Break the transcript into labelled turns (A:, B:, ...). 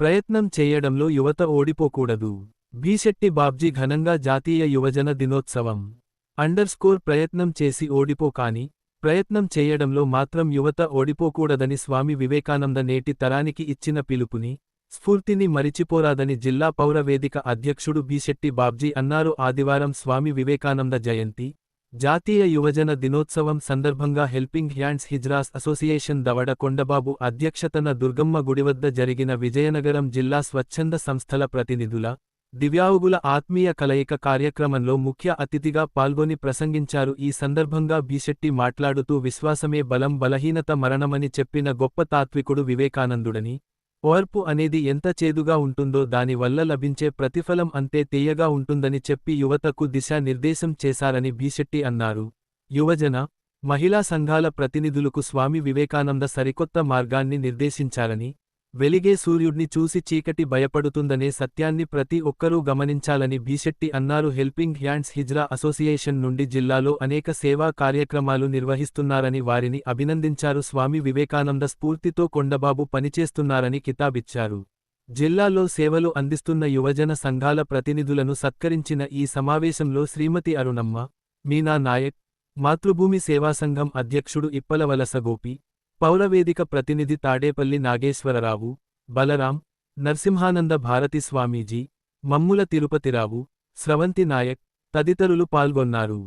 A: ప్రయత్నం చేయడంలో యువత ఓడిపోకూడదు. బీశెట్టి బాబ్జీ ఘనంగా జాతీయ యువజన దినోత్సవం అండర్ స్కోర్ ప్రయత్నం చేసి ఓడిపోకాని ప్రయత్నం చేయడంలో మాత్రం యువత ఓడిపోకూడదని స్వామి వివేకానంద నేటి తరానికి ఇచ్చిన పిలుపుని స్ఫూర్తిని మరిచిపోరాదని జిల్లా పౌర వేదిక అధ్యక్షుడు బీశెట్టి బాబ్జీ అన్నారు. ఆదివారం స్వామి వివేకానంద జయంతి జాతీయ యువజన దినోత్సవం సందర్భంగా హెల్పింగ్ హ్యాండ్స్ హిజ్రాస్ అసోసియేషన్ దవడ కొండబాబు అధ్యక్షతన దుర్గమ్మ గుడివద్ద జరిగిన విజయనగరం జిల్లా స్వచ్ఛంద సంస్థల ప్రతినిధుల దివ్యావుగుల ఆత్మీయ కలయిక కార్యక్రమంలో ముఖ్య అతిథిగా పాల్గొని ప్రసంగించారు. ఈ సందర్భంగా బీశెట్టి మాట్లాడుతూ విశ్వాసమే బలం బలహీనత మరణమని చెప్పిన గొప్ప తాత్వికుడు వివేకానందుడని ఓర్పు అనేది ఎంత చేదుగా ఉంటుందో దాని వల్ల లభించే ప్రతిఫలం అంతే తీయగా ఉంటుందని చెప్పి యువతకు దిశానిర్దేశం చేశారని భీశెట్టి అన్నారు. యువజన మహిళా సంఘాల ప్రతినిధులకు స్వామి వివేకానంద సరికొత్త మార్గాన్ని నిర్దేశించారని వెలిగే సూర్యుడ్ని చూసి చీకటి భయపడుతుందనే సత్యాన్ని ప్రతి ఒక్కరూ గమనించాలని బీశెట్టి అన్నారు. హెల్పింగ్ హ్యాండ్స్ హిజ్రా అసోసియేషన్ నుండి జిల్లాలో అనేక సేవా కార్యక్రమాలు నిర్వహిస్తున్నారని వారిని అభినందించారు. స్వామి వివేకానంద స్ఫూర్తితో కొండబాబు పనిచేస్తున్నారని కితాబిచ్చారు. జిల్లాలో సేవలు అందిస్తున్న యువజన సంఘాల ప్రతినిధులను సత్కరించిన ఈ సమావేశంలో శ్రీమతి అరుణమ్మ మీనా నాయక్ మాతృభూమి సేవా సంఘం అధ్యక్షుడు ఇప్పలవలస గోపి పౌరవేదిక ప్రతినిధి తాడేపల్లి నాగేశ్వరరావు బలరాం నరసింహానంద భారతి స్వామీజీ మమ్ముల తిరుపతిరావు స్రవంతి నాయక్ తదితరులు పాల్గొన్నారు.